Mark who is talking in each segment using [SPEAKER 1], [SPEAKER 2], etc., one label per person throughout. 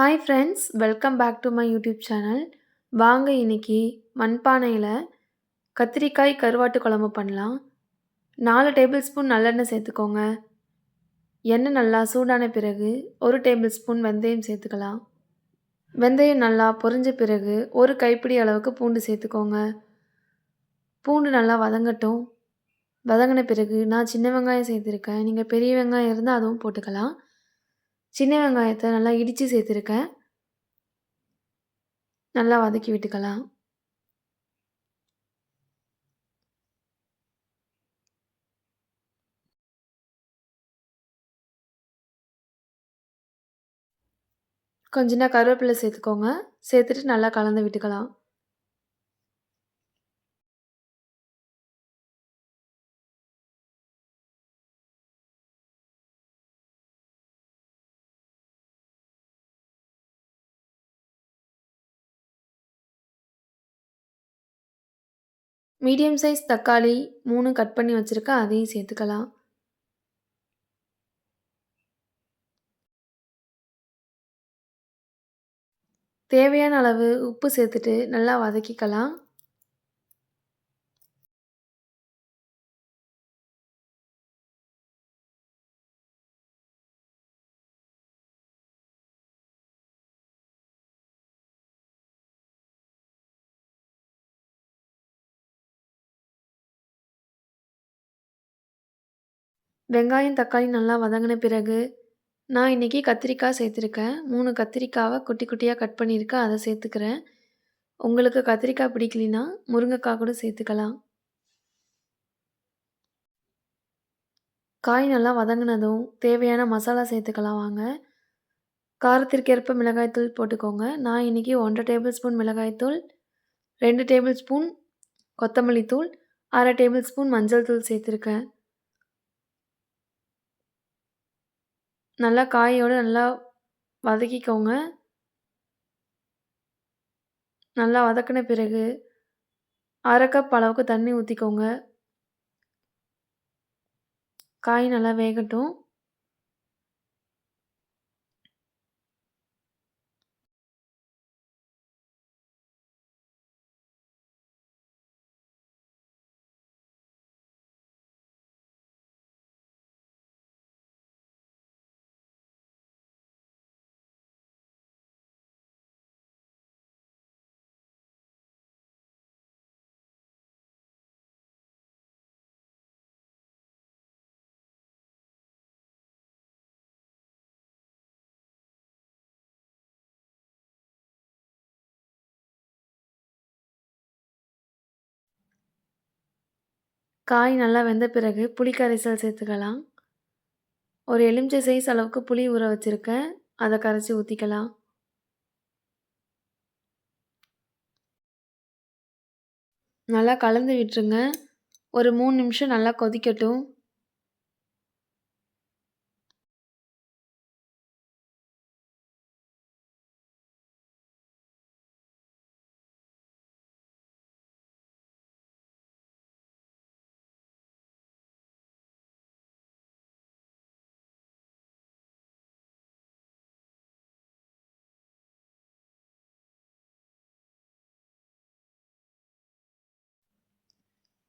[SPEAKER 1] Hi friends welcome back to my YouTube channel வாங்க இன்னைக்கு மண்பானையில் கத்திரிக்காய் கருவாட்டு குழம்பு பண்ணலாம். நாலு டேபிள் ஸ்பூன் நல்லெண்ணெய் சேர்த்துக்கோங்க. எண்ணெய் நல்லா சூடான பிறகு ஒரு டேபிள் ஸ்பூன் வெந்தயம் சேர்த்துக்கலாம். வெந்தயம் நல்லா பொரிஞ்ச பிறகு ஒரு கைப்பிடி அளவுக்கு பூண்டு சேர்த்துக்கோங்க. பூண்டு நல்லா வதங்கட்டும். வதங்கின பிறகு நான் சின்ன வெங்காயம் சேர்த்துருக்கேன். நீங்கள் பெரிய வெங்காயம் இருந்தால் அதுவும் போட்டுக்கலாம். சின்ன வெங்காயத்தை நல்லா இடித்து சேர்த்துருக்கேன். நல்லா வதக்கி விட்டுக்கலாம். கொஞ்ச நேரம் கருவேப்பிலை சேர்த்துக்கோங்க. சேர்த்துட்டு நல்லா கலந்து விட்டுக்கலாம். மீடியம் சைஸ் தக்காளி மூணு கட் பண்ணி வச்சுருக்கேன் அதையும் சேர்த்துக்கலாம். தேவையான அளவு உப்பு சேர்த்துட்டு நல்லா வதக்கிக்கலாம். வெங்காயம் தக்காளி நல்லா வதங்கின பிறகு நான் இன்றைக்கி கத்திரிக்காய் சேர்த்துருக்கேன். மூணு கத்திரிக்காவை குட்டி குட்டியாக கட் பண்ணியிருக்கேன் அதை சேர்த்துக்கிறேன். உங்களுக்கு கத்திரிக்காய் பிடிக்கலினா முருங்கைக்காய் கூட சேர்த்துக்கலாம். காய் நல்லா வதங்கினதும் தேவையான மசாலா சேர்த்துக்கலாம் வாங்க. காரத்திற்கேற்ப மிளகாய்த்தூள் போட்டுக்கோங்க. நான் இன்றைக்கி ஒன்றரை டேபிள் ஸ்பூன் மிளகாய்த்தூள் ரெண்டு டேபிள் ஸ்பூன் கொத்தமல்லி தூள் அரை டேபிள் ஸ்பூன் மஞ்சள் தூள் சேர்த்துருக்கேன். நல்லா காயோடு நல்லா வதக்கிக்கோங்க. நல்லா வதக்கின பிறகு அரை கப் அளவுக்கு தண்ணி ஊற்றிக்கோங்க காய் நல்லா வேகட்டும். காய் நல்லா வெந்த பிறகு புளி கரைசல் சேர்த்துக்கலாம். ஒரு எலுமிச்சை சைஸ் அளவுக்கு புளி ஊற வச்சுருக்கேன். அதை கரைச்சி ஊற்றிக்கலாம் நல்லா கலந்து விட்டுருங்க. ஒரு மூணு நிமிஷம் நல்லா கொதிக்கட்டும்.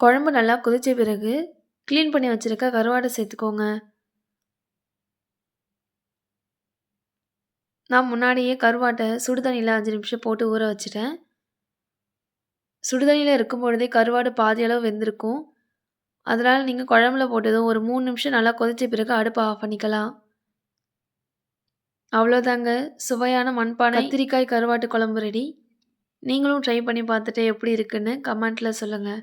[SPEAKER 1] குழம்பு நல்லா கொதித்த பிறகு க்ளீன் பண்ணி வச்சுருக்க கருவாடை சேர்த்துக்கோங்க. நான் முன்னாடியே கருவாட்டை சுடுதண்ணியில் அஞ்சு நிமிஷம் போட்டு ஊற வச்சுட்டேன். சுடுதண்ணியில் இருக்கும் பொழுதே கருவாடு பாதியளவு வெந்திருக்கும். அதனால் நீங்கள் குழம்புல போட்டதும் ஒரு மூணு நிமிஷம் நல்லா கொதித்த பிறகு அடுப்பை ஆஃப் பண்ணிக்கலாம். அவ்வளோதாங்க சுவையான மண்பானை. கத்திரிக்காய் கருவாட்டு குழம்பு ரெடி நீங்களும் ட்ரை பண்ணி பார்த்துட்டு எப்படி இருக்குன்னு கமெண்ட்டில் சொல்லுங்கள்